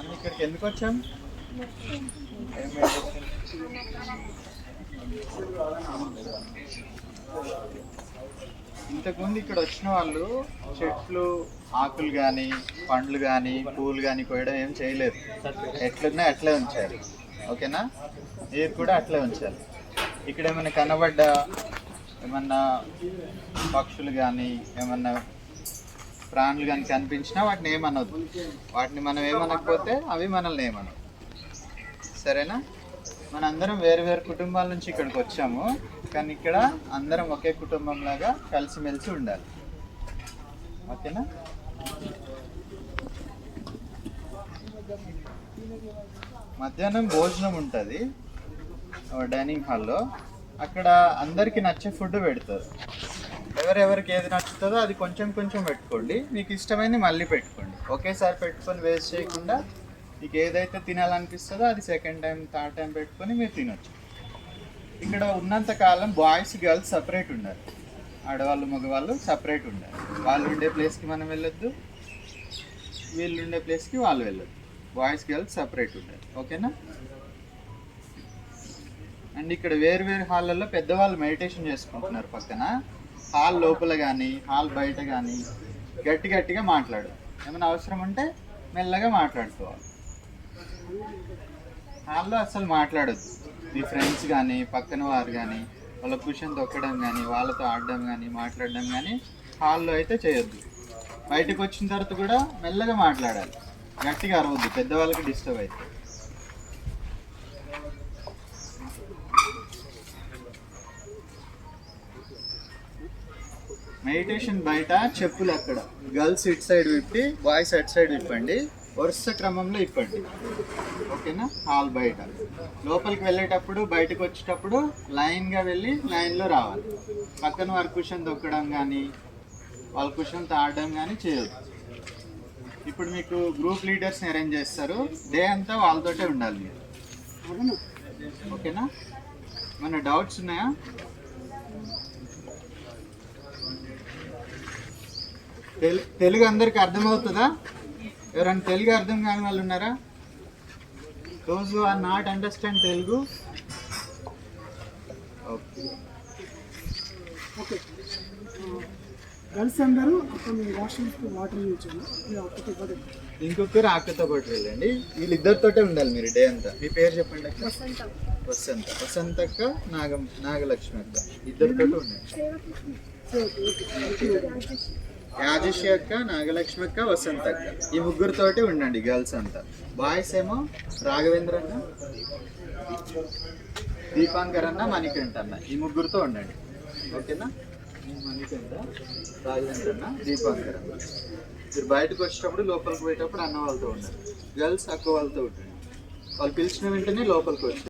మనం ఇక్కడికి ఎందుకు వచ్చాం? ఇంతకుముందు ఇక్కడ వచ్చిన వాళ్ళు చెట్లు ఆకులు కానీ పండ్లు కానీ పూలు కానీ కోయడం ఏం చేయలేదు. ఎట్లున్నా అట్లే ఉంచారు. ఓకేనా? మీరు కూడా అట్లే ఉంచాలి ఇక్కడ ఏమైనా కనబడ్డ ఏమన్నా పక్షులు కానీ ఏమన్నా ప్రాణులు కానీ కనిపించినా వాటిని ఏమనదు. వాటిని మనం ఏమనకపోతే అవి మనల్ని ఏమనవు. సరేనా? మనందరం వేరు వేరు కుటుంబాల నుంచి ఇక్కడికి వచ్చాము. కానీ ఇక్కడ అందరం ఒకే కుటుంబం లాగా కలిసిమెలిసి ఉండాలి. ఓకేనా? మధ్యాహ్నం భోజనం ఉంటుంది. డైనింగ్ హాల్లో. అక్కడ అందరికీ నచ్చే ఫుడ్ పెడతారు. ఎవరెవరికి ఏది నచ్చుతుందో అది కొంచెం కొంచెం పెట్టుకోండి. మీకు ఇష్టమైంది మళ్ళీ పెట్టుకోండి. ఒకేసారి పెట్టుకొని వేస్ట్ చేయకుండా మీకు ఏదైతే తినాలనిపిస్తుందో అది సెకండ్ టైం థర్డ్ టైం పెట్టుకొని మీరు తినొచ్చు. ఇక్కడ ఉన్నంత కాలం బాయ్స్ గర్ల్స్ సపరేట్ ఉండాలి. ఆడవాళ్ళు మగవాళ్ళు సపరేట్ ఉండాలి. వాళ్ళు ఉండే ప్లేస్కి మనం వెళ్ళొద్దు. వీళ్ళు ఉండే ప్లేస్కి వాళ్ళు వెళ్ళొద్దు. బాయ్స్ గర్ల్స్ సపరేట్ ఉండాలి. ఓకేనా? అండ్ ఇక్కడ వేరు వేరు హాళ్ళల్లో పెద్దవాళ్ళు మెడిటేషన్ చేసుకుంటున్నారు పక్కన. హాల్ లోపల కానీ హాల్ బయట కానీ గట్టి గట్టిగా మాట్లాడు. ఏమైనా అవసరం ఉంటే మెల్లగా మాట్లాడుకోవాలి. హాల్లో అసలు మాట్లాడద్దు. మీ ఫ్రెండ్స్ కానీ పక్కన వారు కానీ వాళ్ళ కుషన్ తొక్కడం కానీ వాళ్ళతో ఆడడం కానీ మాట్లాడడం కానీ హాల్లో అయితే చేయొద్దు. బయటకు వచ్చిన తర్వాత కూడా మెల్లగా మాట్లాడాలి. గట్టిగా అరవద్దు. పెద్దవాళ్ళకి డిస్టర్బ్ అవుతుంది మెడిటేషన్ బయట చెప్పులు అక్కడ గర్ల్స్ ఇట్ సైడ్ విప్పి బాయ్స్ అట్ సైడ్ విప్పండి వరుస క్రమంలో ఇప్పండి. ఓకేనా? హాల్ బయట. లోపలికి వెళ్ళేటప్పుడు బయటకు వచ్చేటప్పుడు లైన్గా వెళ్ళి లైన్లో రావాలి. పక్కన వారి కుషన్ తొక్కడం కానీ వాళ్ళ కుషన్తో ఆడడం కానీ చేయొద్దు. ఇప్పుడు మీకు గ్రూప్ లీడర్స్ని అరేంజ్ చేస్తారు. డే అంతా వాళ్ళతోటే ఉండాలి మీరు. ఓకేనా? మన డౌట్స్ ఉన్నాయా? తెలుగు అందరికి అర్థమవుతుందా? ఎవరైనా తెలుగు అర్థం కాని వాళ్ళు ఉన్నారా? Those are not understand Telugu. Okay okay girls అందరూ మీ వాష్రూమ్స్కి వాటర్ ఇంకొకరు ఆకతో పాటు వెళ్ళండి. వీళ్ళిద్దరితోటే ఉండాలి మీరు డే అంతా. మీ పేరు చెప్పండి అక్క. వసంత. వసంత. అక్క నాగ నాగలక్ష్మి అక్క. ఇద్దరితో ఉండండి. రాజేష్ అక్క నాగలక్ష్మి అక్క వసంత అక్క ఈ ముగ్గురితోటి ఉండండి గర్ల్స్ అంతా. బాయ్స్ ఏమో రాఘవేంద్ర అన్న దీపాంకర్ అన్న మణికంఠ అన్న. ఈ ముగ్గురితో ఉండండి. ఓకేనా? మణికంఠ రాఘవేంద్ర అన్న దీపాంకర్ అన్న. మీరు బయటకు వచ్చేటప్పుడు లోపలికి పోయేటప్పుడు అన్న వాళ్ళతో ఉండండి. గర్ల్స్ అక్క వాళ్ళతో ఉండండి. వాళ్ళు పిలిచిన వెంటనే లోపలికి వచ్చి